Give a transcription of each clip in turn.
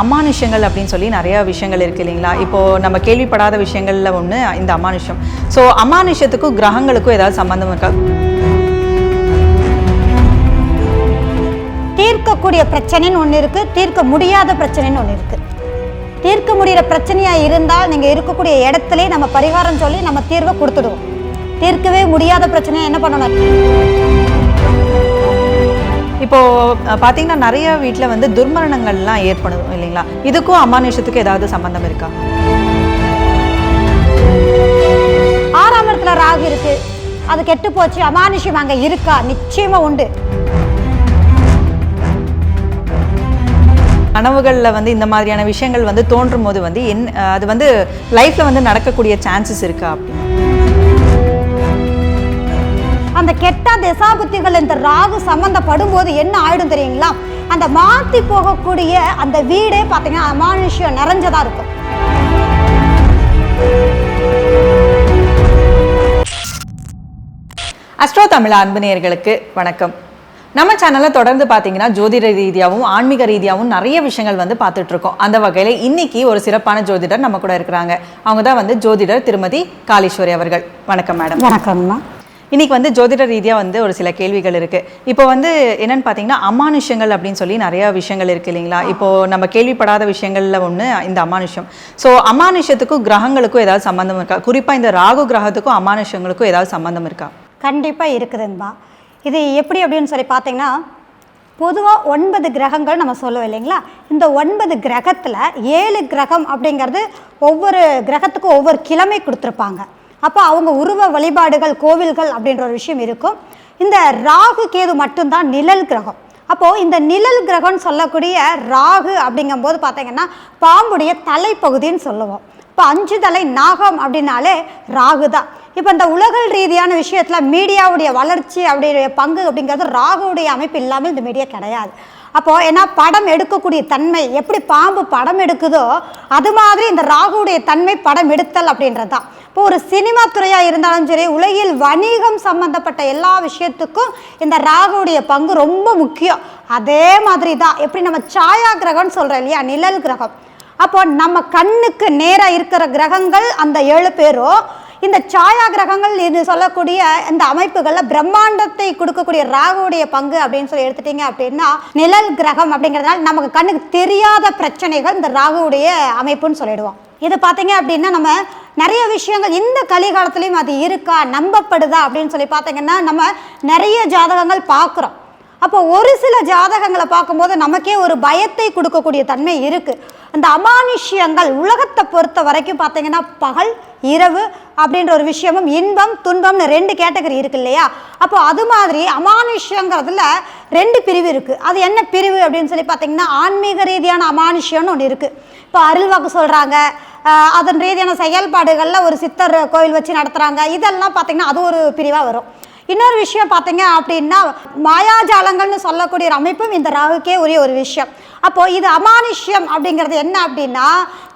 அமானுஷங்கள் அப்படின்னு சொல்லி நிறையா விஷயங்கள் இருக்கு இல்லைங்களா? இப்போது நம்ம கேள்விப்படாத விஷயங்களில் ஒன்று இந்த அமானுஷம் ஸோ அமானுஷத்துக்கும் கிரகங்களுக்கும் ஏதாவது சம்பந்தம் இருக்கா? தீர்க்கக்கூடிய பிரச்சனைன்னு ஒன்று இருக்குது தீர்க்க முடியாத பிரச்சனைன்னு ஒன்று இருக்குது தீர்க்க முடிகிற பிரச்சனையாக இருந்தால் நீங்கள் இருக்கக்கூடிய இடத்துல நம்ம பரிகாரம் சொல்லி நம்ம தீர்வை கொடுத்துடுவோம். தீர்க்கவே முடியாத பிரச்சனையை என்ன பண்ணணும்? இப்போ பார்த்தீங்கன்னா நிறைய வீட்டில் வந்து துர்மரணங்கள்லாம் ஏற்படும் இல்லைங்களா? இதுக்கும் அமானுஷத்துக்கும் ஏதாவது சம்பந்தம் இருக்கா? ஆறாம் இடத்துல ராகு இருக்கு. அது கெட்டு போச்சு. அமானுஷம் அங்கே இருக்கா? நிச்சயமா உண்டு. கனவுகளில் வந்து இந்த மாதிரியான விஷயங்கள் வந்து தோன்றும் போது வந்து என் அது வந்து லைஃப்பில் வந்து நடக்கக்கூடிய சான்சஸ் இருக்கா அப்படின்னு? அந்த கெட்ட திசாபுத்திகள் இந்த ராகு சம்பந்தப்படும் போது என்ன ஆயிடும் தெரியுங்களா? அந்த மாத்தி போகக்கூடிய அந்த வீடே பார்த்தீங்கன்னா அமானுஷ்யம் நிறைஞ்சதா இருக்கும். அஸ்ட்ரோ தமிழ் அன்பு வணக்கம். நம்ம சேனல்ல தொடர்ந்து பார்த்தீங்கன்னா ஜோதிட ரீதியாகவும் ஆன்மீக ரீதியாகவும் நிறைய விஷயங்கள் வந்து பார்த்துட்டு இருக்கோம். அந்த வகையில் இன்னைக்கு ஒரு சிறப்பான ஜோதிடர் நம்ம கூட இருக்கிறாங்க. அவங்க தான் வந்து ஜோதிடர் திருமதி காளீஸ்வரி அவர்கள். வணக்கம் மேடம். வணக்கம்மா இன்னைக்கு வந்து ஜோதிட ரீதியாக வந்து ஒரு சில கேள்விகள் இருக்கு. இப்போ வந்து என்னன்னு பார்த்தீங்கன்னா அமானுஷங்கள் அப்படின்னு சொல்லி நிறைய விஷயங்கள் இருக்கு இல்லைங்களா? இப்போ நம்ம கேள்விப்படாத விஷயங்கள்ல ஒன்று இந்த அமானுஷம் ஸோ அமானுஷத்துக்கும் கிரகங்களுக்கும் ஏதாவது சம்பந்தம் இருக்கா? குறிப்பாக இந்த ராகு கிரகத்துக்கும் அமானுஷங்களுக்கும் ஏதாவது சம்பந்தம் இருக்கா? கண்டிப்பாக இருக்குதுங்கம்மா இது எப்படி அப்படின்னு சொல்லி பார்த்தீங்கன்னா பொதுவாக ஒன்பது கிரகங்கள் நம்ம சொல்லுவோம் இல்லைங்களா? இந்த ஒன்பது கிரகத்தில் ஏழு கிரகம் அப்படிங்கிறது ஒவ்வொரு கிரகத்துக்கும் ஒவ்வொரு கிழமை கொடுத்துருப்பாங்க. அப்போ அவங்க உருவ வழிபாடுகள் கோவில்கள் அப்படின்ற ஒரு விஷயம் இருக்கும். இந்த ராகு கேது மட்டும்தான் நிழல் கிரகம். அப்போது இந்த நிழல் கிரகம்னு சொல்லக்கூடிய ராகு அப்படிங்கும்போது பார்த்தீங்கன்னா பாம்புடைய தலைப்பகுதின்னு சொல்லுவோம். இப்போ அஞ்சு தலை நாகம் அப்படின்னாலே ராகு தான். இப்போ இந்த உலகல் ரீதியான விஷயத்தில் மீடியாவுடைய வளர்ச்சி அப்படிடைய பங்கு அப்படிங்கிறது ராகுவுடைய அமைப்பு இல்லாமல் இந்த மீடியா கிடையாது. அப்போது ஏன்னா படம் எடுக்கக்கூடிய தன்மை எப்படி பாம்பு படம் எடுக்குதோ அது மாதிரி இந்த ராகுவுடைய தன்மை படம் எடுத்தல் அப்படின்றது தான் இப்போ ஒரு சினிமா துறையாக இருந்தாலும் சரி உலகில் வணிகம் சம்மந்தப்பட்ட எல்லா விஷயத்துக்கும் இந்த ராகுவுடைய பங்கு ரொம்ப முக்கியம். அதே மாதிரி தான் எப்படி நம்ம சாயா கிரகம்னு சொல்கிறோம் இல்லையா நிழல் கிரகம். அப்போ நம்ம கண்ணுக்கு நேராக இருக்கிற கிரகங்கள் அந்த ஏழு பேரும் இந்த சாயா கிரகங்கள் இது சொல்லக்கூடிய இந்த அமைப்புகளில் பிரம்மாண்டத்தை கொடுக்கக்கூடிய ராகுவுடைய பங்கு அப்படின்னு சொல்லி எடுத்துட்டீங்க அப்படின்னா நிழல் கிரகம் அப்படிங்கிறதுனால நமக்கு கண்ணுக்கு தெரியாத பிரச்சனைகள் இந்த ராகுவுடைய அமைப்புன்னு சொல்லிடுவோம். இது பார்த்தீங்க அப்படின்னா நம்ம நிறைய விஷயங்கள் இந்த கலிகாலத்துலேயும் அது இருக்கா நம்பப்படுதா அப்படின்னு சொல்லி பார்த்தீங்கன்னா நம்ம நிறைய ஜாதகங்கள் பார்க்குறோம் அப்போ ஒரு சில ஜாதகங்களை பார்க்கும்போது நமக்கே ஒரு பயத்தை கொடுக்கக்கூடிய தன்மை இருக்குது அந்த அமானுஷ்யங்கள் உலகத்தை பொறுத்த வரைக்கும் பார்த்தீங்கன்னா பகல் இரவு அப்படின்ற ஒரு விஷயமும் இன்பம் துன்பம்னு ரெண்டு கேட்டகரி இருக்கு இல்லையா? அப்போ அது மாதிரி அமானுஷ்யங்கிறதுல ரெண்டு பிரிவு இருக்குது அது என்ன பிரிவு அப்படின்னு சொல்லி பார்த்தீங்கன்னா ஆன்மீக ரீதியான அமானுஷ்யம்னு ஒன்று இருக்குது இப்போ அருள்வாக்கு சொல்கிறாங்க அதன் ரீதியான செயல்பாடுகளில் ஒரு சித்தர் கோயில் வச்சு நடத்துகிறாங்க இதெல்லாம் பார்த்தீங்கன்னா அது ஒரு பிரிவாக வரும். இன்னொரு விஷயம் பார்த்தீங்க அப்படின்னா மாயாஜாலங்கள்னு சொல்லக்கூடிய ஒரு அமைப்பும் இந்த ராகுக்கே உரிய ஒரு விஷயம். அப்போது இது அமானுஷ்யம் அப்படிங்கிறது என்ன அப்படின்னா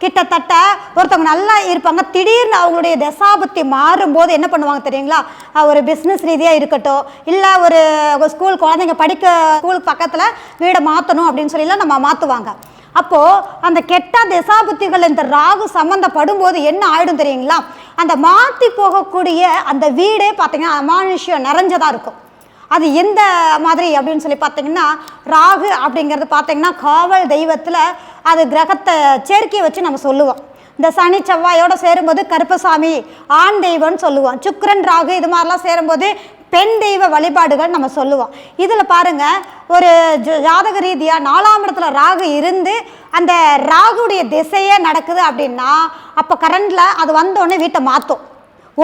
கிட்டத்தட்ட ஒருத்தவங்க நல்லா இருப்பாங்க திடீர்னு அவங்களுடைய தசாபத்தி மாறும்போது என்ன பண்ணுவாங்க தெரியுங்களா? ஒரு பிஸ்னஸ் ரீதியாக இருக்கட்டும் இல்லை ஒரு ஸ்கூல் குழந்தைங்க படிக்க ஸ்கூல் பக்கத்தில் வீடை மாற்றணும் அப்படின்னு சொல்லிலாம் நம்ம மாற்றுவாங்க அப்போது அந்த கெட்ட திசாபுத்திகள் இந்த ராகு சம்மந்தப்படும் போது என்ன ஆயிடும் தெரியுங்களா? அந்த மாற்றி போகக்கூடிய அந்த வீடே பார்த்தீங்கன்னா அமானுஷ்யம் நிறைஞ்சதாக இருக்கும். அது எந்த மாதிரி அப்படின்னு சொல்லி பார்த்தீங்கன்னா ராகு அப்படிங்கிறது பார்த்தீங்கன்னா காவல் தெய்வத்தில் அது கிரகத்தை சேர்க்கையை வச்சு நம்ம சொல்லுவோம். இந்த சனி செவ்வாயோட சேரும்போது கருப்பசாமி ஆண் தெய்வம்னு சொல்லுவோம். சுக்கரன் ராகு இது மாதிரிலாம் சேரும்போது பெண் தெய்வ வழிபாடுகள் நம்ம சொல்லுவோம். இதில் பாருங்கள் ஒரு ஜாதக ரீதியாக நாலாம் இடத்துல ராகு இருந்து அந்த ராகுடைய திசையே நடக்குது அப்படின்னா அப்போ கரண்டில் அது வந்தோடனே வீட்டை மாற்றும்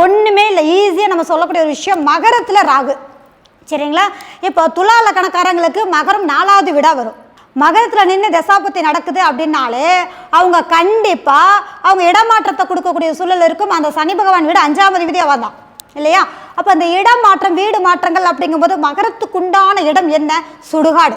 ஒன்றுமே இல்லை ஈஸியாக நம்ம சொல்லக்கூடிய ஒரு விஷயம் மகரத்தில் ராகு. சரிங்களா? இப்போ துலா லக்கணக்காரங்களுக்கு மகரம் நாலாவது விடா வரும். மகரத்தில் நின்று தசாபத்தி நடக்குது அப்படின்னாலே அவங்க கண்டிப்பாக அவங்க இடமாற்றத்தை கொடுக்கக்கூடிய சூழல் இருக்கும். அந்த சனி பகவான் வீடு அஞ்சாவது விதியாக வந்தான். இல்லையா? அப்போ அந்த இடம் மாற்றம் வீடு மாற்றங்கள் அப்படிங்கும்போது மகரத்துக்குண்டான இடம் என்ன? சுடுகாடு.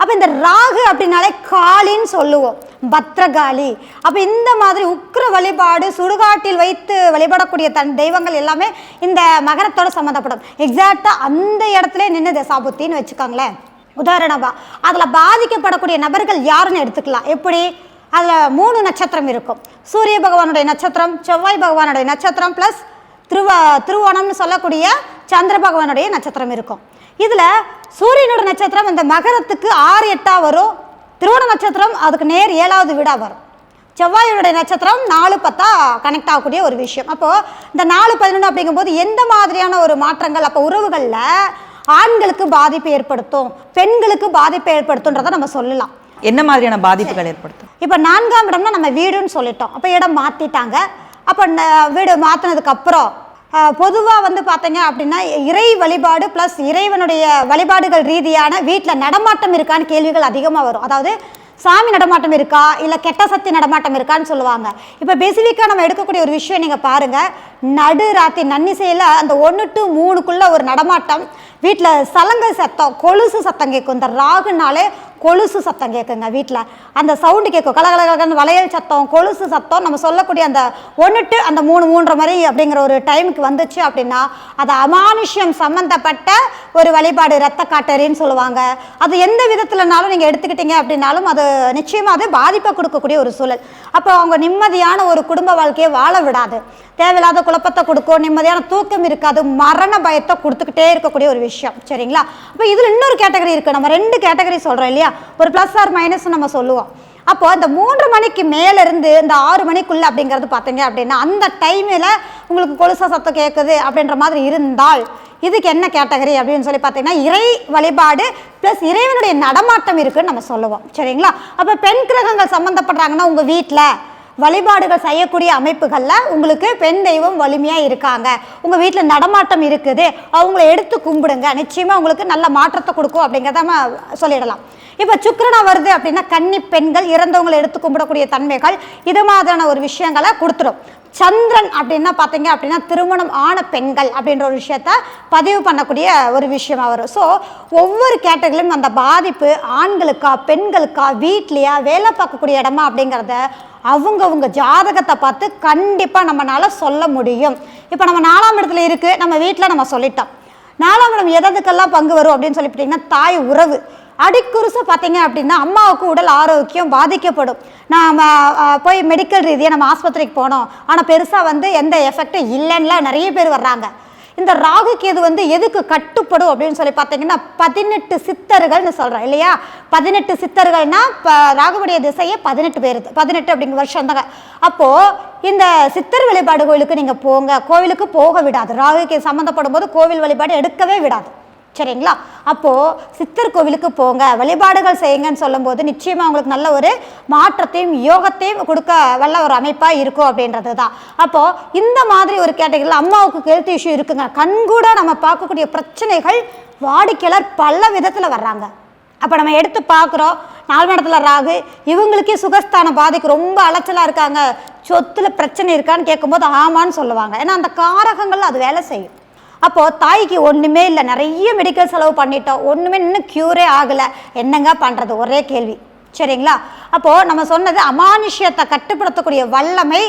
அப்போ இந்த ராகு அப்படின்னாலே காளின்னு சொல்லுவோம். பத்ரகாளி. அப்போ இந்த மாதிரி உக்கிர வழிபாடு சுடுகாட்டில் வைத்து வழிபடக்கூடிய தன் தெய்வங்கள் எல்லாமே இந்த மகரத்தோட சம்மந்தப்படும். எக்ஸாக்டாக அந்த இடத்துல நின்று தசாபுத்தின்னு வச்சுக்கோங்களேன். உதாரணமாக அதில் பாதிக்கப்படக்கூடிய நபர்கள் யாருன்னு எடுத்துக்கலாம். எப்படி? அதில் மூணு நட்சத்திரம் இருக்கும். சூரிய பகவானுடைய நட்சத்திரம் செவ்வாய் பகவானுடைய நட்சத்திரம் ப்ளஸ் திருவ திருவோணம்னு சொல்லக்கூடிய சந்திர பகவானுடைய நட்சத்திரம் இருக்கும். இதில் சூரியனோட நட்சத்திரம் இந்த மகரத்துக்கு ஆறு எட்டா வரும். திருவோண நட்சத்திரம் அதுக்கு நேர் ஏழாவது வீடாக வரும். செவ்வாயுடைய நட்சத்திரம் நாலு பத்தா கனெக்ட் ஆகக்கூடிய ஒரு விஷயம். அப்போது இந்த நாலு பதினொன்று அப்படிங்கும்போது எந்த மாதிரியான ஒரு மாற்றங்கள் அப்போ உறவுகளில் ஆண்களுக்கு பாதிப்பு ஏற்படுத்தும் பெண்களுக்கு பாதிப்பு ஏற்படுத்துன்றதை நம்ம சொல்லலாம். என்ன மாதிரியான பாதிப்புகள் ஏற்படுத்தும்? இப்போ நான்காம் இடம்னா நம்ம வீடுன்னு சொல்லிட்டோம். அப்போ இடம் மாற்றிட்டாங்க அப்போ வீடு மாற்றினதுக்கு அப்புறம் பொதுவாக வந்து பார்த்தீங்க அப்படின்னா இறை வழிபாடு ப்ளஸ் இறைவனுடைய வழிபாடுகள் ரீதியான வீட்டில் நடமாட்டம் இருக்கான்னு கேள்விகள் அதிகமாக வரும். அதாவது சாமி நடமாட்டம் இருக்கா? இல்லை கெட்ட சக்தி நடமாட்டம் இருக்கான்னு சொல்லுவாங்க. இப்போ பெசிஃபிக்காக நம்ம எடுக்கக்கூடிய ஒரு விஷயம் நீங்கள் பாருங்கள் நடு ராத்திரி நன்னிசையில் அந்த ஒன்று டு மூணுக்குள்ள ஒரு நடமாட்டம். வீட்டில் சலங்கை சத்தம் கொலுசு சத்தம் கேட்கும் இந்த ராகுனாலே கொலுசு சத்தம் கேட்குங்க வீட்டில் அந்த சவுண்டு கேட்கும் கலகலகலன்னு வளையல் சத்தம் கொலுசு சத்தம். நம்ம சொல்லக்கூடிய அந்த ஒன்றுட்டு அந்த மூணு மூன்றரை மாதிரி அப்படிங்கிற ஒரு டைமுக்கு வந்துச்சு அப்படின்னா அது அமானுஷ்யம் சம்மந்தப்பட்ட ஒரு வழிபாடு ரத்த காட்டறின்னு சொல்லுவாங்க. அது எந்த விதத்துலனாலும் நீங்கள் எடுத்துக்கிட்டீங்க அப்படின்னாலும் அது நிச்சயமாக அது பாதிப்பை கொடுக்கக்கூடிய ஒரு சூழல். அப்போ அவங்க நிம்மதியான ஒரு குடும்ப வாழ்க்கையை வாழ விடாது. தேவையில்லாத குழப்பத்தை கொடுக்கும் நிம்மதியான தூக்கம் இருக்காது மரண பயத்தை கொடுத்துக்கிட்டே இருக்கக்கூடிய ஒரு விஷயம். சரிங்களா? அப்போ இதில் இன்னொரு கேட்டகரி இருக்குது நம்ம ரெண்டு கேட்டகரி சொல்கிறோம் இல்லையா? ஒரு ப்ளஸ் ஆர் மைனஸ் நம்ம சொல்லுவோம். அப்போ அந்த மூன்று மணிக்கு மேலேருந்து இந்த ஆறு மணிக்குள்ளே அப்படிங்கிறது பார்த்தீங்க அப்படின்னா அந்த டைமில் உங்களுக்கு கொலுசா சத்தம் கேட்குது அப்படின்ற மாதிரி இருந்தால் இதுக்கு என்ன கேட்டகரி அப்படின்னு சொல்லி பார்த்தீங்கன்னா இறை வழிபாடு ப்ளஸ் இறைவனுடைய நடமாட்டம் இருக்குன்னு நம்ம சொல்லுவோம். சரிங்களா? அப்போ பெண் கிரகங்கள் சம்மந்தப்படுறாங்கன்னா உங்கள் வீட்டில் வழிபாடுகள் செய்யக்கூடிய அமைப்புகளில் உங்களுக்கு பெண் தெய்வம் வலிமையாக இருக்காங்க. உங்கள் வீட்டில் நடமாட்டம் இருக்குது. அவங்கள எடுத்து கும்பிடுங்க. நிச்சயமாக உங்களுக்கு நல்ல மாற்றத்தை கொடுக்கும் அப்படிங்கிறத நம்ம சொல்லிடலாம். இப்போ சுக்கரனா வருது அப்படின்னா கன்னி பெண்கள் இறந்தவங்களை எடுத்து கும்பிடக்கூடிய தன்மைகள் இது மாதிரியான ஒரு விஷயங்களை கொடுத்துரும். சந்திரன் அப்படின்னா பார்த்தீங்க அப்படின்னா திருமணம் ஆன பெண்கள் அப்படின்ற ஒரு விஷயத்த பதிவு பண்ணக்கூடிய ஒரு விஷயமா வரும் ஸோ ஒவ்வொரு கேட்டகரியிலும் அந்த பாதிப்பு ஆண்களுக்கா பெண்களுக்கா வீட்லையா வேலை பார்க்கக்கூடிய இடமா அப்படிங்கிறத அவங்கவுங்க ஜாதகத்தை பார்த்து கண்டிப்பாக நம்மளால் சொல்ல முடியும். இப்போ நம்ம நாலாம் இடத்துல இருக்குது நம்ம வீட்டில் நம்ம சொல்லிட்டோம். நாலாம் இடம் எதற்கெல்லாம் பங்கு வரும் அப்படின்னு சொல்லிவிட்டிங்கன்னா தாய் உறவு. அடிக்குருசை பார்த்தீங்க அப்படின்னா அம்மாவுக்கு உடல் ஆரோக்கியம் பாதிக்கப்படும். நாம் போய் மெடிக்கல் ரீதியாக நம்ம ஆஸ்பத்திரிக்கு போனோம். ஆனால் பெருசாக வந்து எந்த எஃபெக்டும் இல்லைன்னுலாம் நிறைய பேர் வர்றாங்க. இந்த ராகு கேது வந்து எதுக்கு கட்டுப்படும் அப்படின்னு சொல்லி பார்த்தீங்கன்னா பதினெட்டு சித்தர்கள்னு சொல்கிறோம் இல்லையா? பதினெட்டு சித்தர்கள்னா இப்போ ராகுவுடைய திசையே பதினெட்டு பேர் பதினெட்டு அப்படிங்கிற வருஷம் தாங்க. அப்போது இந்த சித்தர் வழிபாடு கோயிலுக்கு நீங்கள் போங்க. கோவிலுக்கு போக விடாது. ராகு கேது சம்மந்தப்படும் போது கோவில் வழிபாடு எடுக்கவே விடாது. சரிங்களா? அப்போது சித்தர் கோவிலுக்கு போங்க வழிபாடுகள் செய்யுங்கன்னு சொல்லும்போது நிச்சயமாக உங்களுக்கு நல்ல ஒரு மாற்றத்தையும் யோகத்தையும் கொடுக்க வல்ல ஒரு அமைப்பாக இருக்கும் அப்படின்றது தான் அப்போது இந்த மாதிரி ஒரு கேட்டகரியில் அம்மாவுக்கு ஹெல்த் இஷ்யூ இருக்குங்க. கண்கூட நம்ம பார்க்கக்கூடிய பிரச்சனைகள் வாடிக்கையாளர் பல விதத்தில் வர்றாங்க. அப்போ நம்ம எடுத்து பார்க்குறோம் நாலு இடத்துல ராகு இவங்களுக்கே சுகஸ்தான பாதிக்கு ரொம்ப அலைச்சலாக இருக்காங்க. சொத்தில் பிரச்சனை இருக்கான்னு கேட்கும்போது ஆமான்னு சொல்லுவாங்க. ஏன்னா அந்த காரகங்கள் அது வேலை செய்யும். அப்போது தாய்க்கு ஒன்றுமே இல்லை. நிறைய மெடிக்கல் செலவு பண்ணிட்டோம். ஒன்றுமே இன்னும் க்யூரே ஆகலை. என்னங்க பண்ணுறது ஒரே கேள்வி. சரிங்களா? அப்போது நம்ம சொன்னது அமானுஷ்யத்தை கட்டுப்படுத்தக்கூடிய வல்லமை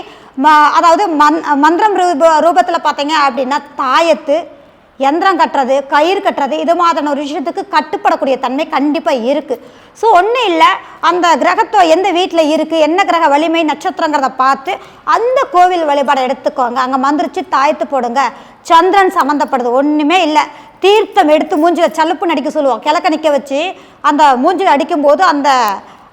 ம அதாவது மந் மந்திரம் ரூப ரூபத்தில் பார்த்தீங்க அப்படின்னா தாயத்து யந்திரம் கட்டுறது கயிறு கட்டுறது இது மாதிரியான ஒரு விஷயத்துக்கு கட்டுப்படக்கூடிய தன்மை கண்டிப்பாக இருக்குது ஸோ ஒன்றும் இல்லை அந்த கிரகத்தோ எந்த வீட்டில் இருக்குது என்ன கிரக வலிமை நட்சத்திரங்கிறத பார்த்து அந்த கோவில் வழிபாடை எடுத்துக்கோங்க. அங்கே மந்திரிச்சு தாய்த்து போடுங்க. சந்திரன் சம்மந்தப்படுது ஒன்றுமே இல்லை. தீர்த்தம் எடுத்து மூஞ்சில் சலுப்பு நடிக்க சொல்லுவோம். கிழக்க நிற்க வச்சு அந்த மூஞ்சில் அடிக்கும்போது அந்த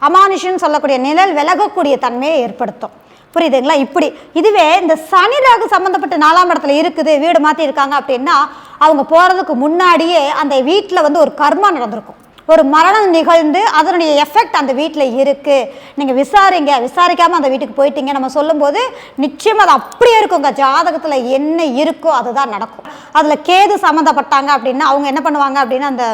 அமானுஷன் சொல்லக்கூடிய நிழல் விலகக்கூடிய தன்மையை ஏற்படுத்தும். புரியுதுங்களா? இப்படி. இதுவே இந்த சனி ராகு சம்மந்தப்பட்ட நாலாம் இடத்துல இருக்குது வீடு மாற்றி இருக்காங்க அப்படின்னா அவங்க போகிறதுக்கு முன்னாடியே அந்த வீட்டில் வந்து ஒரு கர்மா நடந்திருக்கும். ஒரு மரணம் நிகழ்ந்து அதனுடைய எஃபெக்ட் அந்த வீட்டில் இருக்குது நீங்கள் விசாரிங்க. விசாரிக்காமல் அந்த வீட்டுக்கு போயிட்டீங்க. நம்ம சொல்லும்போது நிச்சயமாக அது அப்படியே இருக்குங்க. ஜாதகத்தில் என்ன இருக்கோ அதுதான் நடக்கும். அதில் கேது சம்மந்தப்பட்டாங்க அப்படின்னா அவங்க என்ன பண்ணுவாங்க அப்படின்னா அந்த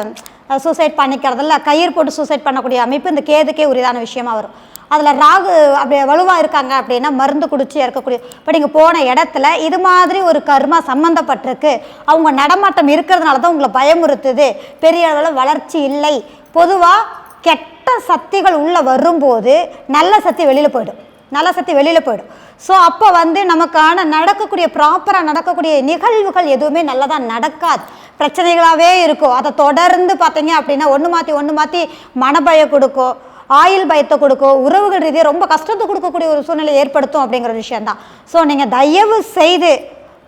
சூசைட் பண்ணிக்கிறதில்ல கயிறு போட்டு சூசைட் பண்ணக்கூடிய அமைப்பு இந்த கேதுக்கே உரிதான விஷயமா வரும். அதில் ராகு அப்படி வலுவாக இருக்காங்க அப்படின்னா மருந்து குடிச்சு இறக்கக்கூடிய இப்போ நீங்கள் போன இடத்துல இது மாதிரி ஒரு கர்மா சம்மந்தப்பட்டிருக்கு அவங்க நடமாட்டம் இருக்கிறதுனால தான் உங்களை பயமுறுத்துது. பெரிய அளவில் வளர்ச்சி இல்லை. பொதுவாக கெட்ட சக்திகள் உள்ளே வரும்போது நல்ல சக்தி வெளியில் போயிடும். நல்ல சக்தி வெளியில் போயிடும். ஸோ அப்போ வந்து நமக்கான நடக்கக்கூடிய ப்ராப்பராக நடக்கக்கூடிய நிகழ்வுகள் எதுவுமே நல்லதாக நடக்காது. பிரச்சனைகளாகவே இருக்கும். அதை தொடர்ந்து பார்த்தீங்க அப்படின்னா ஒன்று மாற்றி ஒன்று மாற்றி மனபயம் கொடுக்கும். ஆயில் பயத்தை கொடுக்கும் உறவுகள் ரீதியாக ரொம்ப கஷ்டத்தை கொடுக்கக்கூடிய ஒரு சூழ்நிலை ஏற்படுத்தும் அப்படிங்கிற விஷயம்தான். ஸோ நீங்கள் தயவு செய்து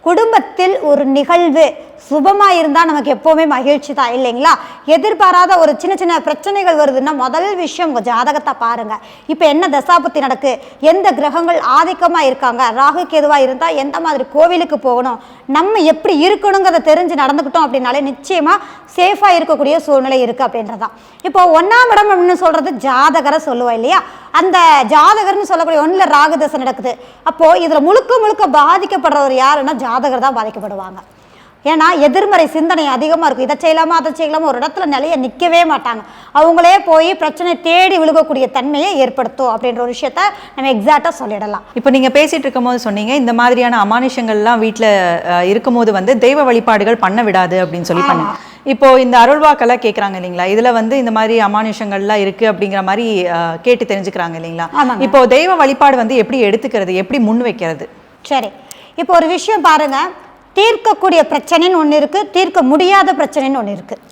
குடும்பத்தில் ஒரு நிகழ்வு சுபமாக இருந்தால் நமக்கு எப்போவுமே மகிழ்ச்சி தான் இல்லைங்களா? எதிர்பாராத ஒரு சின்ன சின்ன பிரச்சனைகள் வருதுன்னா முதல் விஷயம் உங்கள் ஜாதகத்தை பாருங்கள் இப்போ என்ன தசாபத்தி நடக்கு? எந்த கிரகங்கள் ஆதிக்கமாக இருக்காங்க? ராகு கேதுவாக இருந்தால் எந்த மாதிரி கோவிலுக்கு போகணும்? நம்ம எப்படி இருக்கணுங்கிறத தெரிஞ்சு நடந்துக்கிட்டோம் அப்படின்னாலே நிச்சயமாக சேஃபாக இருக்கக்கூடிய சூழ்நிலை இருக்குது அப்படின்றதான் இப்போ ஒன்றாம் இடம் அப்படின்னு சொல்கிறது ஜாதகரை சொல்லுவோம் இல்லையா? அந்த ஜாதகர்னு சொல்லக்கூடிய ஒன்றில் ராகு தசை நடக்குது. அப்போது இதில் முழுக்க முழுக்க பாதிக்கப்படுறவர் யாருன்னா ஜாதகர் தான் பாதிக்கப்படுவாங்க. ஏன்னா எதிர்மறை சிந்தனை அதிகமாக இருக்கும். இதை செய்யலாமா அதை செய்யலாமா ஒரு இடத்துல நிலைய நிற்கவே மாட்டாங்க. அவங்களே போய் பிரச்சனை தேடி விழுகக்கூடிய தன்மையை ஏற்படுத்தும் அப்படின்ற ஒரு விஷயத்த நம்ம எக்ஸாக்டாக சொல்லிடலாம். இப்போ நீங்க பேசிட்டு இருக்கும்போது சொன்னீங்க இந்த மாதிரியான அமானுஷங்கள்லாம் வீட்டில் இருக்கும்போது வந்து தெய்வ வழிபாடுகள் பண்ண விடாது அப்படின்னு சொல்லி பண்ண இப்போ இந்த அருள்வாக்கெல்லாம் கேட்குறாங்க இல்லைங்களா? இதுல வந்து இந்த மாதிரி அமானுஷங்கள்லாம் இருக்கு அப்படிங்கிற மாதிரி கேட்டு தெரிஞ்சுக்கிறாங்க இல்லைங்களா. இப்போ தெய்வ வழிபாடு வந்து எப்படி எடுத்துக்கிறது எப்படி முன் வைக்கிறது சரி. இப்போ ஒரு விஷயம் பாருங்க. தீர்க்கக்கூடிய பிரச்சனைன்னு ஒன்று இருக்குது தீர்க்க முடியாத பிரச்சனைன்னு ஒன்று இருக்குது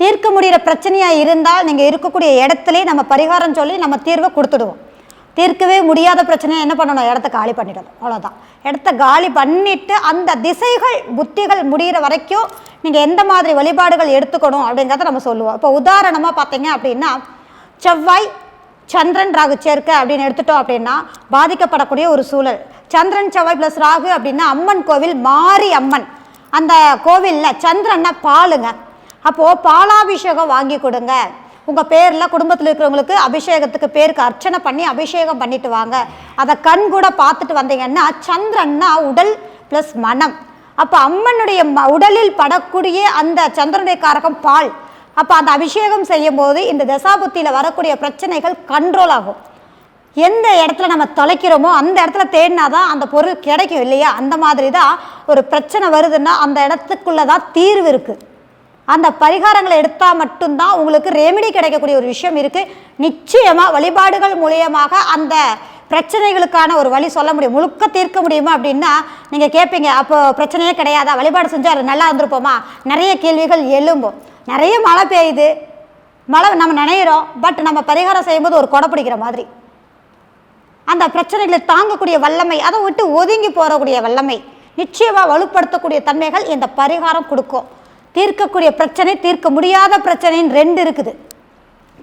தீர்க்க முடிகிற பிரச்சனையாக இருந்தால் நீங்கள் இருக்கக்கூடிய இடத்துலயே நம்ம பரிகாரம் சொல்லி நம்ம தீர்வை கொடுத்துடுவோம். தீர்க்கவே முடியாத பிரச்சனையை என்ன பண்ணணும்? இடத்த காலி பண்ணிடணும். அவ்வளோதான் இடத்த காலி பண்ணிட்டு அந்த திசைகள் புத்திகள் முடிகிற வரைக்கும் நீங்கள் எந்த மாதிரி வழிபாடுகள் எடுத்துக்கணும் அப்படிங்கிறத நம்ம சொல்லுவோம். இப்போ உதாரணமாக பார்த்தீங்க அப்படின்னா செவ்வாய் சந்திரன் ராகு சேர்க்கை அப்படின்னு எடுத்துட்டோம் அப்படின்னா பாதிக்கப்படக்கூடிய ஒரு சூழல். சந்திரன் செவ்வாய் ப்ளஸ் ராகு அப்படின்னா அம்மன் கோவில் மாரி அம்மன். அந்த கோவிலில் சந்திரன்னா பாலுங்க. அப்போது பாலாபிஷேகம் வாங்கி கொடுங்க. உங்கள் பேரில் குடும்பத்தில் இருக்கிறவங்களுக்கு அபிஷேகத்துக்கு பேருக்கு அர்ச்சனை பண்ணி அபிஷேகம் பண்ணிட்டு வாங்க. அதை கண் கூட பார்த்துட்டு வந்தீங்கன்னா சந்திரன்னா உடல் ப்ளஸ் மனம். அப்போ அம்மனுடைய ம- உடலில் படக்கூடிய அந்த சந்திரனுடைய காரகம் பால். அப்போ அந்த அபிஷேகம் செய்யும் போது இந்த தசாபுத்தியில் வரக்கூடிய பிரச்சனைகள் கண்ட்ரோல் ஆகும். எந்த இடத்துல நம்ம தொலைக்கிறோமோ அந்த இடத்துல தேடினா தான் அந்த பொருள் கிடைக்கும் இல்லையா? அந்த மாதிரி தான் ஒரு பிரச்சனை வருதுன்னா அந்த இடத்துக்குள்ளே தான் தீர்வு இருக்குது அந்த பரிகாரங்களை எடுத்தால் மட்டும்தான் உங்களுக்கு ரெமிடி கிடைக்கக்கூடிய ஒரு விஷயம் இருக்குது நிச்சயமாக வழிபாடுகள் மூலியமாக அந்த பிரச்சனைகளுக்கான ஒரு வழி சொல்ல முடியும். முழுக்க தீர்க்க முடியுமா அப்படின்னா நீங்கள் கேட்பீங்க அப்போ பிரச்சனையே கிடையாதா? வழிபாடு செஞ்சால் நல்லா இருந்திருப்போமா? நிறைய கேள்விகள் எழும்பும். நிறைய மழை பெய்யுது. மழை நம்ம நினைக்கிறோம் பட் நம்ம பரிகாரம் செய்யும்போது ஒரு கொடை பிடிக்கிற மாதிரி. அந்த பிரச்சனைகளை தாங்கக்கூடிய வல்லமை அதை விட்டு ஒதுங்கி போகக்கூடிய வல்லமை நிச்சயமாக வலுப்படுத்தக்கூடிய தன்மைகள் இந்த பரிகாரம் கொடுக்கும். தீர்க்கக்கூடிய பிரச்சனை தீர்க்க முடியாத பிரச்சனைன்னு ரெண்டு இருக்குது.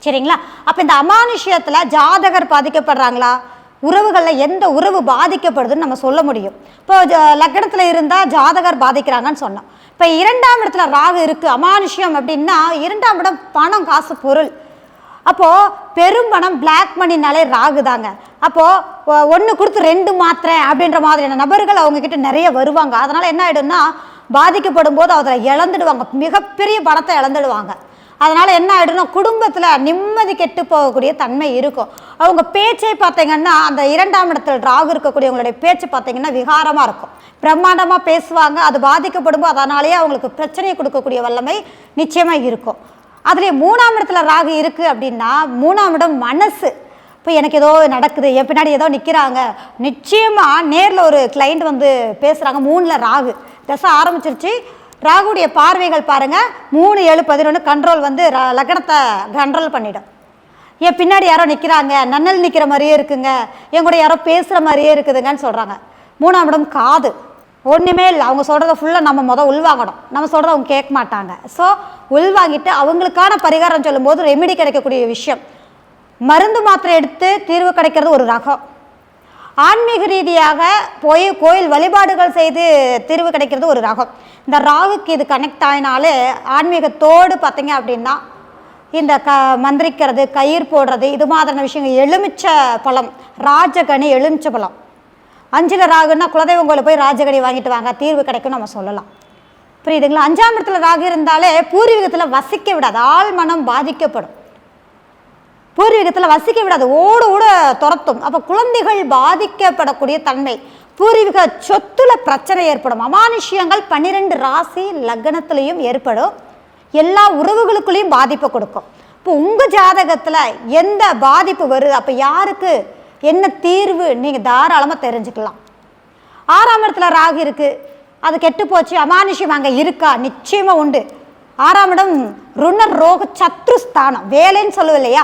சரிங்களா? அப்போ இந்த அமானுஷ்யத்தில் ஜாதகர் பாதிக்கப்படுறாங்களா? உறவுகளில் எந்த உறவு பாதிக்கப்படுதுன்னு நம்ம சொல்ல முடியும். இப்போ ஜ- லக்னத்தில் இருந்தால் ஜாதகர் பாதிக்கிறாங்கன்னு சொன்னோம். இப்போ இரண்டாம் இடத்துல ராகு இருக்குது அமானுஷ்யம் அப்படின்னா இரண்டாம் இடம் பணம் காசு பொருள். அப்போது பெரும்பணம் பிளாக் மணினாலே ராகு தாங்க அப்போது ஒன்று கொடுத்து ரெண்டு மாத்திரை அப்படின்ற மாதிரியான நபர்கள் அவங்கக்கிட்ட நிறைய வருவாங்க. அதனால் என்ன ஆகிடும்னா பாதிக்கப்படும் போது அதில் இழந்துடுவாங்க. மிகப்பெரிய பணத்தை இழந்துடுவாங்க. அதனால் என்ன ஆகிடும்னா குடும்பத்தில் நிம்மதி கெட்டு போகக்கூடிய தன்மை இருக்கும். அவங்க பேச்சே பார்த்தீங்கன்னா அந்த இரண்டாம் இடத்துல ராகு இருக்கக்கூடியவங்களுடைய பேச்சு பார்த்தீங்கன்னா விகாரமாக இருக்கும். பிரம்மாண்டமாக பேசுவாங்க. அது பாதிக்கப்படும் போது அதனாலேயே அவங்களுக்கு பிரச்சனையை கொடுக்கக்கூடிய வல்லமை நிச்சயமாக இருக்கும். அதுலேயே மூணாம் இடத்துல ராகு இருக்குது அப்படின்னா மூணாம் இடம் மனசு. இப்போ எனக்கு ஏதோ நடக்குது என் பின்னாடி ஏதோ நிற்கிறாங்க நிச்சயமாக நேரில் ஒரு கிளைண்ட் வந்து பேசுகிறாங்க மூணில் ராகு. தசை ஆரம்பிச்சிருச்சு. ராகுடைய பார்வைகள் பாருங்கள் மூணு ஏழு பதினொன்று கண்ட்ரோல் வந்து ர- லக்னத்தை கண்ட்ரோல் பண்ணிடும். என் பின்னாடி யாரோ நிற்கிறாங்க நன்னல் நிற்கிற மாதிரியே இருக்குங்க. என் கூட யாரோ பேசுகிற மாதிரியே இருக்குதுங்கன்னு சொல்கிறாங்க மூணாம் இடம் காது. ஒன்றுமே இல்லை. அவங்க சொல்கிறத ஃபுல்லாக நம்ம மொதல் உள்வாங்கணும். நம்ம சொல்கிறத அவங்க கேட்க மாட்டாங்க. ஸோ உள்வாங்கிட்டு அவங்களுக்கான பரிகாரம் சொல்லும்போது ரெமிடி கிடைக்கக்கூடிய விஷயம். மருந்து மாத்திரை எடுத்து தீர்வு கிடைக்கிறது ஒரு ரகம். ஆன்மீக ரீதியாக போய் கோயில் வழிபாடுகள் செய்து தீர்வு கிடைக்கிறது ஒரு ரகம். இந்த ராகுக்கு இது கனெக்ட் ஆயினாலே ஆன்மீகத்தோடு பார்த்தீங்க அப்படின்னா இந்த க மந்திரிக்கிறது கயிறு போடுறது இது மாதிரியான விஷயங்கள் எலுமிச்ச பழம் ராஜகனி எலுமிச்ச பழம். அஞ்சில் ராகுன்னா குலதெய்வம் கோயில் போய் ராஜகடி வாங்கிட்டு வாங்க தீர்வு கிடைக்கும் நம்ம சொல்லலாம். புரியுதுங்களா? அஞ்சாம் இடத்துல ராகு இருந்தாலே பூர்வீகத்தில் வசிக்க விடாது ஆள் மனம் பாதிக்கப்படும். பூர்வீகத்தில் வசிக்க விடாது ஓட ஓட துரத்தும். அப்போ குழந்தைகள் பாதிக்கப்படக்கூடிய தன்மை பூர்வீக சொத்துல பிரச்சனை ஏற்படும். அமானுஷ்யங்கள் பன்னிரெண்டு ராசி லக்னத்திலையும் ஏற்படும். எல்லா உறவுகளுக்குள்ளேயும் பாதிப்பை கொடுக்கும். இப்போ உங்கள் ஜாதகத்தில் எந்த பாதிப்பு வருது? அப்போ யாருக்கு என்ன தீர்வு நீங்கள் தாராளமாக தெரிஞ்சுக்கலாம். ஆறாம் இடத்துல ராகு இருக்குது அது கெட்டு போச்சு. அமானுஷ்யம் அங்கே இருக்கா? நிச்சயமாக உண்டு. ஆறாம் இடம் ருணர் ரோக சத்ரு ஸ்தானம். வேலைன்னு சொல்லுவோம் இல்லையா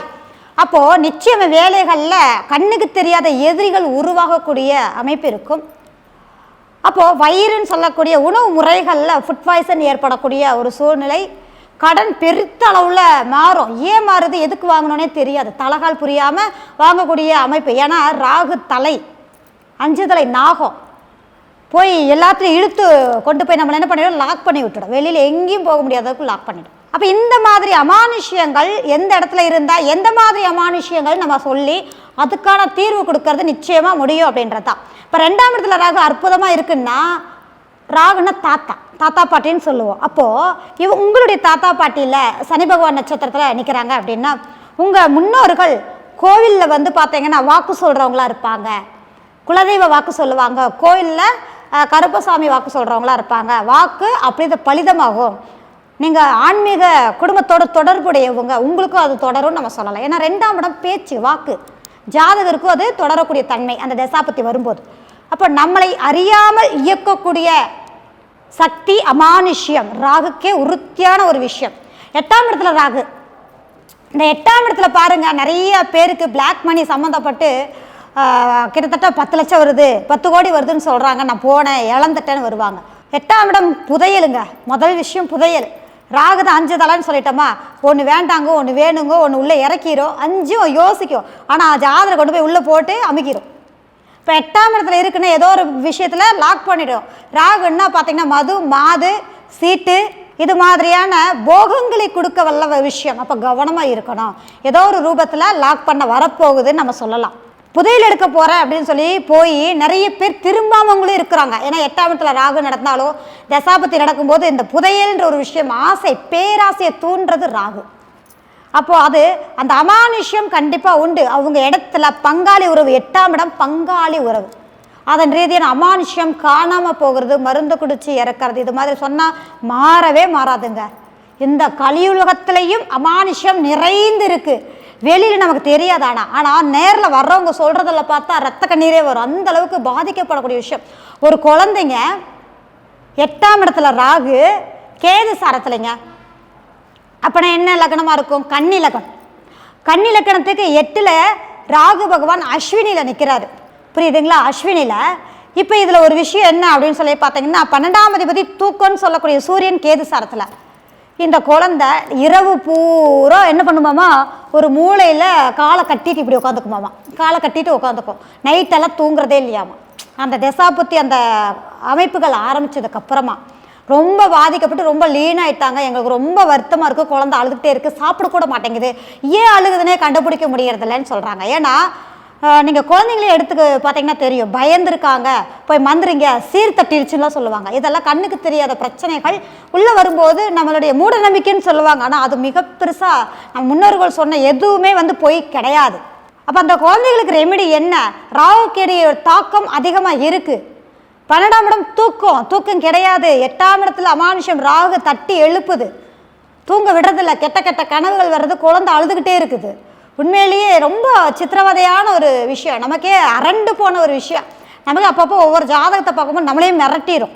அப்போது நிச்சயம் வேலைகளில் கண்ணுக்கு தெரியாத எதிரிகள் உருவாகக்கூடிய அமைப்பு இருக்கும். அப்போது வயிறுன்னு சொல்லக்கூடிய உணவு முறைகளில் ஃபுட் பாய்சன் ஏற்படக்கூடிய ஒரு சூழ்நிலை. கடன் பெருத்த அளவில் மாறும். ஏன் மாறுது? எதுக்கு வாங்கணுன்னே தெரியாது. தலகால் புரியாமல் வாங்கக்கூடிய அமைப்பு. ஏன்னா ராகு தலை அஞ்சு தலை நாகம். போய் எல்லாத்தையும் இழுத்து கொண்டு போய் நம்மளை என்ன பண்ணிடும்? லாக் பண்ணி விட்டுடும். வெளியில் எங்கேயும் போக முடியாததுக்கு லாக் பண்ணிடும். அப்போ இந்த மாதிரி அமானுஷ்யங்கள் எந்த இடத்துல இருந்தால் எந்த மாதிரி அமானுஷ்யங்கள் நம்ம சொல்லி அதுக்கான தீர்வு கொடுக்கறது நிச்சயமாக முடியும் அப்படின்றது தான் இப்போ ரெண்டாம் இடத்துல ராகு அற்புதமாக இருக்குன்னா ராகுனா தாத்தா தாத்தா பாட்டின்னு சொல்லுவோம். அப்போது இவ உங்களுடைய தாத்தா பாட்டியில் சனி பகவான் நட்சத்திரத்தில் நிற்கிறாங்க அப்படின்னா உங்கள் முன்னோர்கள் கோவிலில் வந்து பார்த்தீங்கன்னா வாக்கு சொல்கிறவங்களா இருப்பாங்க. குலதெய்வ வாக்கு சொல்லுவாங்க. கோயிலில் கருப்பசாமி வாக்கு சொல்கிறவங்களா இருப்பாங்க. வாக்கு அப்படி பலிதமாகும். நீங்கள் ஆன்மீக குடும்பத்தோட தொடர்புடையவங்க உங்களுக்கும் அது தொடரும் நம்ம சொல்லலாம். ஏன்னா ரெண்டாம் இடம் பேச்சு வாக்கு. ஜாதகருக்கும் அது தொடரக்கூடிய தன்மை அந்த தசாபத்தி வரும்போது. அப்போ நம்மளை அறியாமல் இயக்கக்கூடிய சக்தி அமானுஷ்யம். ராகுக்கே உறுத்தியான ஒரு விஷயம். எட்டாம் இடத்துல ராகு. இந்த எட்டாம் இடத்துல பாருங்கள் நிறைய பேருக்கு பிளாக் மணி சம்மந்தப்பட்டு கிட்டத்தட்ட பத்து லட்சம் வருது பத்து கோடி வருதுன்னு சொல்கிறாங்க நான் போனேன் இழந்துட்டேன்னு வருவாங்க. எட்டாம் இடம் புதையலுங்க. முதல் விஷயம் புதையல். ராகு தான் அஞ்சு தலைன்னு சொல்லிட்டோமா? ஒன்று வேண்டாங்க ஒன்று வேணுங்கோ ஒன்று உள்ளே இறக்கிரும். அஞ்சும் யோசிக்கும். ஆனால் ஜாதகம் கொண்டு போய் உள்ளே போட்டு அமுக்கிடும் இப்போ எட்டாம் இடத்துல இருக்குன்னா ஏதோ ஒரு விஷயத்தில் லாக் பண்ணிடும். ராகுன்னா பார்த்தீங்கன்னா மது மாது சீட்டு இது மாதிரியான போகங்களை கொடுக்க வல்ல விஷயம். அப்போ கவனமாக இருக்கணும். ஏதோ ஒரு ரூபத்தில் லாக் பண்ண வரப்போகுதுன்னு நம்ம சொல்லலாம். புதையல் எடுக்க போகிறேன் அப்படின்னு சொல்லி போய் நிறைய பேர் திரும்பாமவங்களும் இருக்கிறாங்க. ஏன்னா எட்டாம் இடத்துல ராகு நடந்தாலும் தசாபத்தி நடக்கும்போது இந்த புதையல்ன்ற ஒரு விஷயம் ஆசை பேராசையை தூண்டுறது ராகு. அப்போது அது அந்த அமானுஷ்யம் கண்டிப்பாக உண்டு. அவங்க இடத்துல பங்காளி உறவு எட்டாம் இடம் பங்காளி உறவு. அதன் ரீதியான அமானுஷ்யம் காணாமல் போகிறது மருந்து குடித்து இறக்கிறது இது மாதிரி சொன்னால் மாறவே மாறாதுங்க. இந்த கலியுலகத்திலையும் அமானுஷ்யம் நிறைந்து இருக்குது வெளியில் நமக்கு தெரியாது ஆனால் ஆனால் நேரில் வர்றவங்க சொல்கிறதில் பார்த்தா ரத்த கண்ணீரே வரும். அந்த அளவுக்கு பாதிக்கப்படக்கூடிய விஷயம். ஒரு குழந்தைங்க எட்டாம் இடத்துல ராகு கேது சாரத்துலைங்க. அப்போனா என்ன லக்னமாக இருக்கும்? கன்னி லக்னம் கன்னி லக்கணத்துக்கு எட்டில் ராகு பகவான் அஸ்வினியில் நிற்கிறாரு புரியுதுங்களா? அஸ்வினியில். இப்போ இதில் ஒரு விஷயம் என்ன அப்படின்னு சொல்லி பார்த்தீங்கன்னா பன்னெண்டாம் அதிபதி தூக்கம்னு சொல்லக்கூடிய சூரியன் கேது சாரத்தில். இந்த குழந்தை இரவு பூரா என்ன பண்ணுமாமா ஒரு மூளையில் காலை கட்டிட்டு இப்படி உட்காந்துக்குமாமா காலை கட்டிட்டு உட்காந்துக்கும். நைட்டெல்லாம் தூங்குறதே இல்லையாமா. அந்த தசாபுத்தி அந்த அமைப்புகள் ஆரம்பித்ததுக்கப்புறமா அப்புறமா. ரொம்ப பாதிக்கப்பட்டு ரொம்ப லீன் ஆயிட்டாங்க. எங்களுக்கு ரொம்ப வருத்தமாக இருக்குது குழந்தை அழுதுகிட்டே இருக்குது சாப்பிட கூட மாட்டேங்குது. ஏன் அழுகுதுன்னே கண்டுபிடிக்க முடியறதில்லன்னு சொல்கிறாங்க ஏன்னா நீங்கள் குழந்தைங்களே எடுத்துக்க பார்த்தீங்கன்னா தெரியும். பயந்துருக்காங்க. போய் மந்திரிங்க சீர்தட்டிருச்சுலாம் சொல்லுவாங்க. இதெல்லாம் கண்ணுக்கு தெரியாத பிரச்சனைகள். உள்ளே வரும்போது நம்மளுடைய மூட நம்பிக்கைன்னு சொல்லுவாங்க. ஆனால் அது மிக பெருசாக நம்ம முன்னோர்கள் சொன்ன எதுவுமே வந்து போய் கிடையாது. அப்போ அந்த குழந்தைகளுக்கு ரெமெடி என்ன? ராகுக்கேடைய தாக்கம் அதிகமாக இருக்குது பன்னெண்டாம் இடம் தூக்கம். தூக்கம் கிடையாது. எட்டாம் இடத்துல அமானுஷம் ராகு தட்டி எழுப்புது. தூங்க விடுறதில்ல. கெட்ட கெட்ட கனவுகள் வர்றது குழந்தை அழுதுகிட்டே இருக்குது. உண்மையிலேயே ரொம்ப சித்திரவதையான ஒரு விஷயம். நமக்கே அரண்டு போன ஒரு விஷயம். நமக்கு அப்பப்போ ஒவ்வொரு ஜாதகத்தை பார்க்கும்போது நம்மளையும் மிரட்டிடும்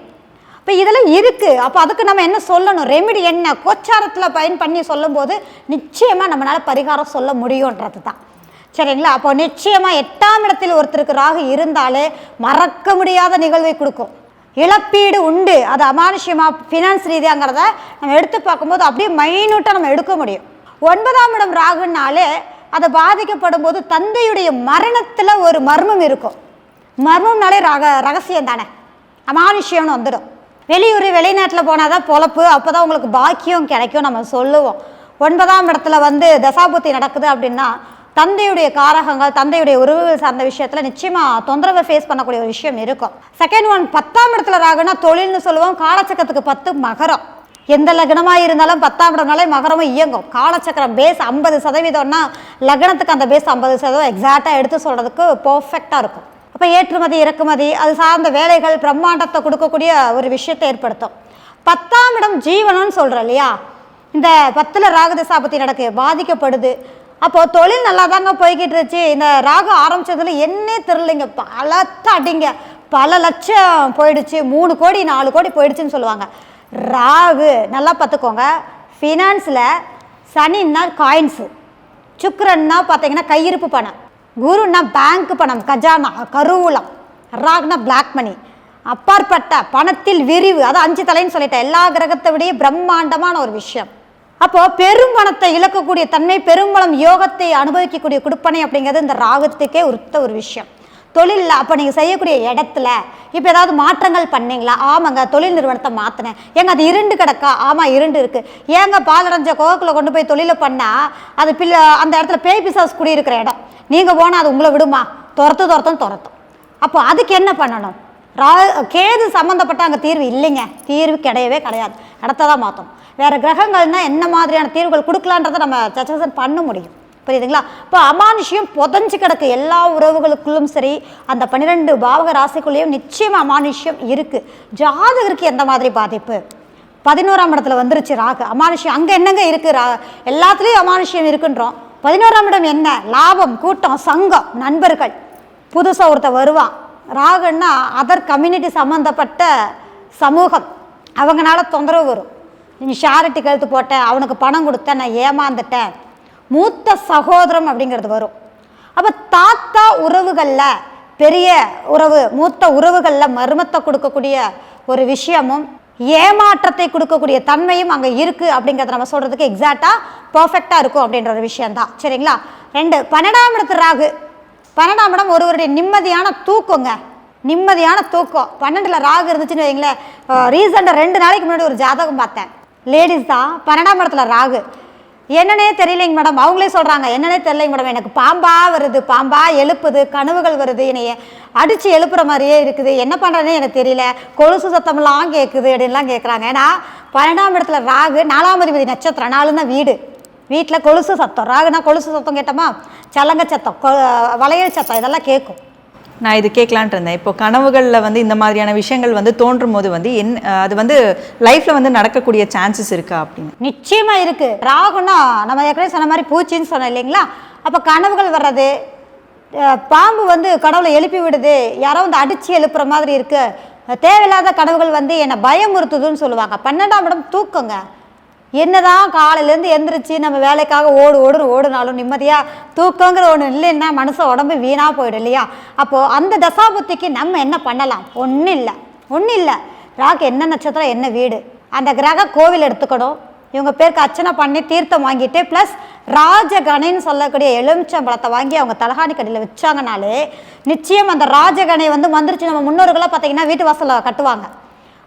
இப்போ இதெல்லாம் இருக்குது அப்போ அதுக்கு நம்ம என்ன சொல்லணும்? ரெமிடி என்ன? கோச்சாரத்தில் பயன் பண்ணி சொல்லும்போது நிச்சயமாக நம்மளால் பரிகாரம் சொல்ல முடியுன்றது தான் சரிங்களா? அப்போ நிச்சயமாக எட்டாம் இடத்தில் ஒருத்தருக்கு ராகு இருந்தாலே மறக்க முடியாத நிகழ்வை கொடுக்கும். இழப்பீடு உண்டு. அது அமானுஷ்யமாக ஃபினான்ஸ் ரீதியாங்கிறத நம்ம எடுத்து பார்க்கும்போது அப்படியே மைனூட்டாக நம்ம எடுக்க முடியும். ஒன்பதாம் இடம் ராகுனாலே அதை பாதிக்கப்படும் போது தந்தையுடைய மரணத்தில் ஒரு மர்மம் இருக்கும். மர்மம்னாலே ரக ரகசியம் தானே. அமானுஷ்யம்னு வந்துடும். வெளியூர் வெளிநாட்டில் போனால் தான் பொழப்பு. அப்போ தான் உங்களுக்கு பாக்கியம் கிடைக்கும் நம்ம சொல்லுவோம். ஒன்பதாம் இடத்துல வந்து தசாபுத்தி நடக்குது அப்படின்னா தந்தையுடைய காரகங்கள் தந்தையுடைய உறவுகள் சார்ந்த விஷயத்தில் நிச்சயமாக தொந்தரவை ஃபேஸ் பண்ணக்கூடிய ஒரு விஷயம் இருக்கும். செகண்ட் ஒன் பத்தாம் இடத்துல ராகுனா தொழில்னு சொல்லுவோம். காலச்சக்கரத்துக்கு பத்து மகரம். எந்த லக்னமாக இருந்தாலும் பத்தாம் இடம்னாலே மகரமும் இயங்கும். காலச்சக்கரம் பேஸ் ஐம்பது சதவீதம்னா லக்னத்துக்கு அந்த பேஸ் ஐம்பது சதவீதம் எக்ஸாக்டாக எடுத்து சொல்கிறதுக்கு பர்ஃபெக்டாக இருக்கும். அப்போ ஏற்றுமதி இறக்குமதி அது சார்ந்த வேலைகள் பிரம்மாண்டத்தை கொடுக்கக்கூடிய ஒரு விஷயத்தை ஏற்படுத்தும். பத்தாம் இடம் ஜீவனம்னு சொல்கிறோம் இல்லையா? இந்த பத்தில் ராகுதசாபத்தி நடக்கு பாதிக்கப்படுது. அப்போ தொழில் நல்லா தாங்க போய்கிட்டு இருந்துச்சு இந்த ராகம் ஆரம்பிச்சதுல என்னே தெரிலங்க பலத்த அடிங்க. பல லட்சம் போயிடுச்சு. மூணு கோடி நாலு கோடி போயிடுச்சுன்னு சொல்லுவாங்க. ராகு நல்லா பார்த்துக்கோங்க. ஃபினான்ஸில் சனின்னா காயின்ஸு சுக்கரன்னா பார்த்தீங்கன்னா கையிருப்பு பணம். குருன்னா பேங்க் பணம் கஜானா கருவூலம். ராக்னா பிளாக் மணி அப்பாற்பட்ட பணத்தில் விரிவு. அது அஞ்சு தலைன்னு சொல்லிட்டேன். எல்லா கிரகத்தை விடையே பிரம்மாண்டமான ஒரு விஷயம். அப்போ பெரும் பணத்தை இழக்கக்கூடிய தன்மை பெரும்பலம் யோகத்தை அனுபவிக்கக்கூடிய கொடுப்பனை அப்படிங்கிறது இந்த ராகத்துக்கே உருத்த ஒரு விஷயம். தொழிலில் அப்போ நீங்கள் செய்யக்கூடிய இடத்துல இப்போ ஏதாவது மாற்றங்கள் பண்ணீங்களா? ஆமாங்க தொழில் நிறுவனத்தை மாற்றினேன் ஏங்க அது இருண்டு கிடக்கா? ஆமாம் இருண்டு இருக்குது ஏங்க பாலடைஞ்ச கோகத்தில் கொண்டு போய் தொழிலை பண்ணால் அது பிள்ளை அந்த இடத்துல பேய் பிசாஸ் குடியிருக்கிற இடம். நீங்கள் போனால் அது உங்களை விடுமா? துரத்து துரத்தும் துரத்தும். அப்போ அதுக்கு என்ன பண்ணணும்? ரா கேது சம்மந்தப்பட்ட அங்கே தீர்வு இல்லைங்க. தீர்வு கிடையவே கிடையாது. இடத்த தான் மாற்றணும் வேறு கிரகங்கள்னா என்ன மாதிரியான தீர்வுகள் கொடுக்கலான்றதை நம்ம சச்சசன் பண்ண முடியும். புரியுதுங்களா? இப்போ அமானுஷ்யம் புதஞ்சு கிடக்கு. எல்லா உறவுகளுக்குள்ளும் சரி அந்த பன்னிரெண்டு பாவக ராசிக்குள்ளேயும் நிச்சயம் அமானுஷ்யம் இருக்குது ஜாதகருக்கு எந்த மாதிரி பாதிப்பு? பதினோராம் இடத்துல வந்துருச்சு ராகு. அமானுஷ்யம் அங்கே என்னங்க இருக்குது ரா எல்லாத்துலேயும் அமானுஷ்யம் இருக்குன்றோம். பதினோராம் இடம் என்ன? லாபம் கூட்டம் சங்கம் நண்பர்கள். புதுசாக ஒருத்தர் வருவான். ராகுன்னா அதர் கம்யூனிட்டி சம்மந்தப்பட்ட சமூகம். அவங்கனால தொந்தரவு வரும். நீ ஷாரிட்டி கழுத்து போட்டேன் அவனுக்கு பணம் கொடுத்தேன் நான் ஏமாந்துட்டேன். மூத்த சகோதரம் அப்படிங்கிறது வரும். அப்போ தாத்தா உறவுகளில் பெரிய உறவு மூத்த உறவுகளில் மர்மத்தை கொடுக்கக்கூடிய ஒரு விஷயமும் ஏமாற்றத்தை கொடுக்கக்கூடிய தன்மையும் அங்கே இருக்குது அப்படிங்கிறத நம்ம சொல்கிறதுக்கு எக்ஸாக்டாக பர்ஃபெக்டாக இருக்கும் அப்படின்ற ஒரு விஷயந்தான் சரிங்களா? ரெண்டு பன்னெண்டாம் இடத்து ராகு. பன்னெண்டாம் இடம் ஒருவருடைய நிம்மதியான தூக்கங்க. நிம்மதியான தூக்கம். பன்னெண்டில் ராகு இருந்துச்சுன்னு வைங்களேன் ரீசெண்டாக ரெண்டு நாளைக்கு முன்னாடி ஒரு ஜாதகம் பார்த்தேன். லேடிஸ் தான் பன்னெண்டாம் இடத்துல ராகு. என்னன்னே தெரியலைங்க மேடம் அவங்களே சொல்கிறாங்க என்னன்னே தெரியலைங்க மேடம் எனக்கு பாம்பா வருது பாம்பா எழுப்புது கனவுகள் வருது என்னைய அடித்து எழுப்புற மாதிரியே இருக்குது. என்ன பண்ணுறதுனே எனக்கு தெரியல. கொலுசு சத்தம்லாம் கேட்குது அப்படின்லாம் கேட்குறாங்க ஏன்னா பன்னெண்டாம் இடத்துல ராகு நாலாம் அதிபதி நட்சத்திரம் நாலு தான் வீடு. வீட்டில் கொலுசு சத்தம். ராகுனா கொலுசு சத்தம் கேட்டோமா? சலங்க சத்தம். வளையல் சத்தம். இதெல்லாம் கேட்கும் நான் இது கேட்கலான்ட்டு இருந்தேன். இப்போ கனவுகளில் வந்து இந்த மாதிரியான விஷயங்கள் வந்து தோன்றும் போது வந்து என் அது வந்து லைஃப்பில் வந்து நடக்கக்கூடிய சான்சஸ் இருக்கா அப்படின்னு. நிச்சயமா இருக்கு. ராகுனா நம்ம ஏற்கனவே சொன்ன மாதிரி பூச்சின்னு சொன்னோம் இல்லைங்களா? அப்போ கனவுகள் வர்றது பாம்பு வந்து கடவுளை எழுப்பி விடுது. யாரோ வந்து அடிச்சு எழுப்புற மாதிரி இருக்கு. தேவையில்லாத கனவுகள் வந்து என்னை பயமுறுத்துதுன்னு சொல்லுவாங்க. பன்னெண்டாம் இடம் தூக்கங்க. என்னதான் காலையிலேருந்து எந்திரிச்சு நம்ம வேலைக்காக ஓடு ஓடு ஓடுனாலும் நிம்மதியாக தூக்கங்கிற ஒன்று இல்லைன்னா மனுஷன் உடம்பு வீணாக போயிடும் இல்லையா? அப்போது அந்த தசாபுத்திக்கு நம்ம என்ன பண்ணலாம்? ஒன்றும் இல்லை. ஒன்றும் இல்லை. ராக்கு என்ன நட்சத்திரம் என்ன வீடு? அந்த கிரக கோவில் எடுத்துக்கணும். இவங்க பேருக்கு அர்ச்சனை பண்ணி தீர்த்தம் வாங்கிட்டு ப்ளஸ் ராஜகணைன்னு சொல்லக்கூடிய எலுமிச்சம்பழத்தை வாங்கி அவங்க தலகாணி கடையில் வச்சாங்கனாலே நிச்சயம் அந்த ராஜகணை வந்து வந்துருச்சு. நம்ம முன்னோர்களாக பார்த்தீங்கன்னா வீட்டு வாசலில் கட்டுவாங்க.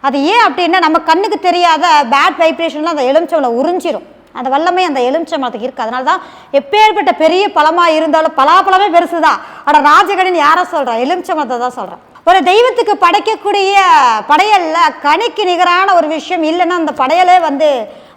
அது ஏன் அப்படின்னா நம்ம கண்ணுக்கு தெரியாத பேட் வைப்ரேஷன்லாம் அந்த எலுமிச்சம்பழம் உறிஞ்சிரும். அந்த வல்லமை அந்த எலுமிச்சம்பழத்துக்கு இருக்குது அதனால தான் எப்பேற்பட்ட பெரிய பழமாக இருந்தாலும் பலாப்பழமே பெருசு தான் ஆனால் ராஜகணின்னு யாரை எலுமிச்சை எலுமிச்சம்பழத்தை தான் சொல்கிறேன் ஒரு தெய்வத்துக்கு படைக்கக்கூடிய படையலில் கனிக்கு நிகரான ஒரு விஷயம் இல்லைன்னா அந்த படையலே வந்து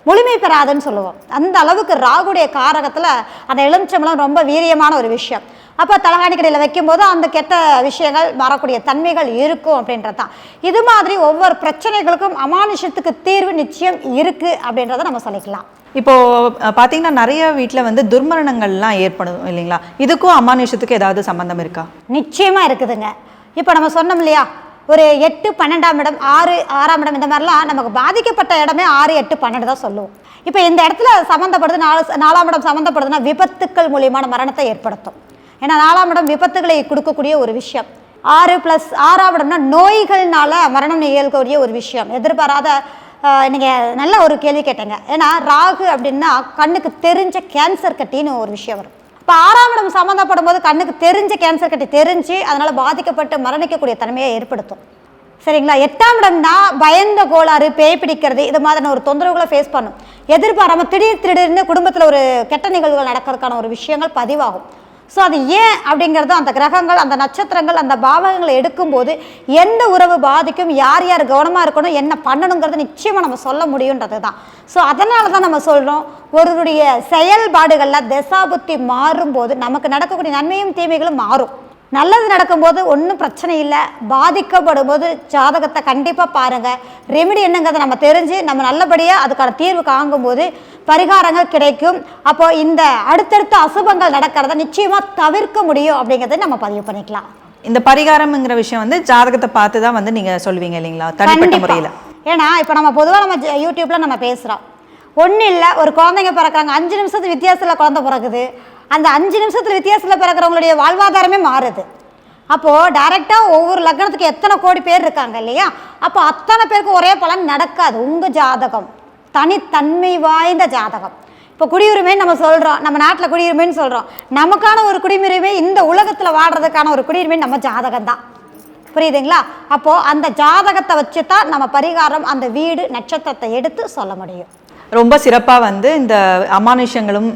முழுமை பெறாதுன்னு சொல்லுவோம். அந்த அளவுக்கு ராகுடைய காரகத்தில் அந்த எலுமிச்சம்பழம் ரொம்ப வீரியமான ஒரு விஷயம். அப்போ தலகாணி கடையில் வைக்கும்போது அந்த கெட்ட விஷயங்கள் வரக்கூடிய தன்மைகள் இருக்கும் அப்படின்றது தான் இது மாதிரி ஒவ்வொரு பிரச்சனைகளுக்கும் அமானுஷத்துக்கு தீர்வு நிச்சயம் இருக்குது அப்படின்றத நம்ம சொல்லிக்கலாம். இப்போ அஹ், பாத்தீங்கன்னா நிறைய வீட்டில் வந்து துர்மரணங்கள்லாம் ஏற்படும் இல்லைங்களா? இதுக்கும் அமானுஷத்துக்கு ஏதாவது சம்பந்தம் இருக்கா? நிச்சயமாக இருக்குதுங்க. இப்போ நம்ம சொன்னோம் இல்லையா? ஒரு எட்டு பன்னெண்டாம் இடம் ஆறு ஆறாம் இடம் இந்த மாதிரிலாம் நமக்கு பாதிக்கப்பட்ட இடமே ஆறு எட்டு பன்னெண்டு தான் சொல்லுவோம். இப்போ இந்த இடத்துல சம்மந்தப்படுது நாலு நாலாம் இடம் சம்மந்தப்படுதுன்னா விபத்துக்கள் மூலியமான மரணத்தை ஏற்படுத்தும். ஏன்னா நாலாம் இடம் விபத்துகளை கொடுக்கக்கூடிய ஒரு விஷயம். ஆறு ப்ளஸ் ஆறாம் இடம்னா நோய்கள்னால மரணம் நிகழக்கூடிய ஒரு விஷயம். எதிர்பாராத நீங்கள் நல்ல ஒரு கேள்வி கேட்டேங்க. ஏன்னா ராகு அப்படின்னா கண்ணுக்கு தெரிஞ்ச கேன்சர் கட்டின்னு ஒரு விஷயம் வரும். இப்போ ஆறாம் இடம் சம்மந்தப்படும் போது கண்ணுக்கு தெரிஞ்ச கேன்சர் கட்டி தெரிஞ்சு அதனால் பாதிக்கப்பட்டு மரணிக்கக்கூடிய தன்மையை ஏற்படுத்தும். சரிங்களா? எட்டாம் இடம்னா பயந்த கோளாறு பேய் பிடிக்கிறது இது மாதிரியான ஒரு தொந்தரவுகளை ஃபேஸ் பண்ணும். எதிர்பாராம திடீர் திடீர்னு குடும்பத்தில் ஒரு கெட்ட நிகழ்வுகள் நடக்கிறதுக்கான ஒரு விஷயங்கள் பதிவாகும். ஸோ அது ஏன் அப்படிங்கிறது அந்த கிரகங்கள் அந்த நட்சத்திரங்கள் அந்த பாவகங்களை எடுக்கும்போது எந்த உறவு பாதிக்கும் யார் யார் கவனமாக இருக்கணும் என்ன பண்ணணுங்கிறது நிச்சயமாக நம்ம சொல்ல முடியுன்றது தான் ஸோ அதனால தான் நம்ம சொல்கிறோம் ஒருவருடைய செயல்பாடுகளில் தசாபுத்தி மாறும்போது நமக்கு நடக்கக்கூடிய நன்மையும் தீமைகளும் மாறும். நல்லது நடக்கும்போது ஒன்றும் பிரச்சனை இல்லை. பாதிக்கப்படும் போது ஜாதகத்தை கண்டிப்பாக பாருங்கள் ரெமெடி என்னங்கிறத நம்ம தெரிஞ்சு நம்ம நல்லபடியாக அதுக்கான தீர்வு காங்கும்போது பரிகாரங்கள் கிடைக்கும். அப்போ இந்த அடுத்தடுத்த அசுபங்கள் நடக்கிறத நிச்சயமாக தவிர்க்க முடியும் அப்படிங்கிறத நம்ம பதிவு பண்ணிக்கலாம். இந்த பரிகாரம்ங்கிற விஷயம் வந்து ஜாதகத்தை பார்த்து தான் வந்து நீங்க சொல்லுவீங்க இல்லைங்களா? தனிப்பட்ட. முறையில். ஏன்னா இப்போ நம்ம பொதுவாக நம்ம யூடியூப்ல நம்ம பேசுகிறோம் ஒன்றும் இல்லை ஒரு குழந்தைங்க பிறக்கிறாங்க. அஞ்சு நிமிஷத்து வித்தியாசத்தில் குழந்தை பிறகுது அந்த அஞ்சு நிமிஷத்தில் வித்தியாசத்தில் பிறக்கிறவங்களுடைய வாழ்வாதாரமே மாறுது. அப்போது டைரெக்டாக ஒவ்வொரு லக்னத்துக்கு எத்தனை கோடி பேர் இருக்காங்க இல்லையா? அப்போ அத்தனை பேருக்கு ஒரே பலன் நடக்காது. உங்கள் ஜாதகம். தனித்தன்மை வாய்ந்த ஜாதகம். இப்போ குடியுரிமை நம்ம சொல்கிறோம் நம்ம நாட்டில் குடியுரிமைன்னு சொல்கிறோம் நமக்கான ஒரு குடியுரிமை இந்த உலகத்தில் வாடுறதுக்கான ஒரு குடியுரிமை நம்ம ஜாதகம் தான். புரியுதுங்களா? அப்போது அந்த ஜாதகத்தை வச்சு தான் நம்ம பரிகாரம் அந்த வீடு நட்சத்திரத்தை எடுத்து சொல்ல முடியும். ரொம்ப சிறப்பாக வந்து இந்த அமானுஷங்களும்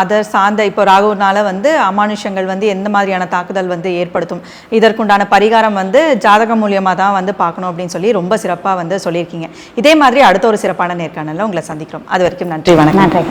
அதை சார்ந்த இப்போ ராகுனால வந்து அமானுஷங்கள் வந்து எந்த மாதிரியான தாக்குதல் வந்து ஏற்படுத்தும்? இதற்குண்டான பரிகாரம் வந்து ஜாதகம் மூலியமாக தான் வந்து பார்க்கணும் அப்படின்னு சொல்லி ரொம்ப சிறப்பாக வந்து சொல்லியிருக்கீங்க. இதே மாதிரி அடுத்த ஒரு சிறப்பான நேர்காணலில் உங்களை சந்திக்கிறோம். அது வரைக்கும் நன்றி வணக்கம். நன்றி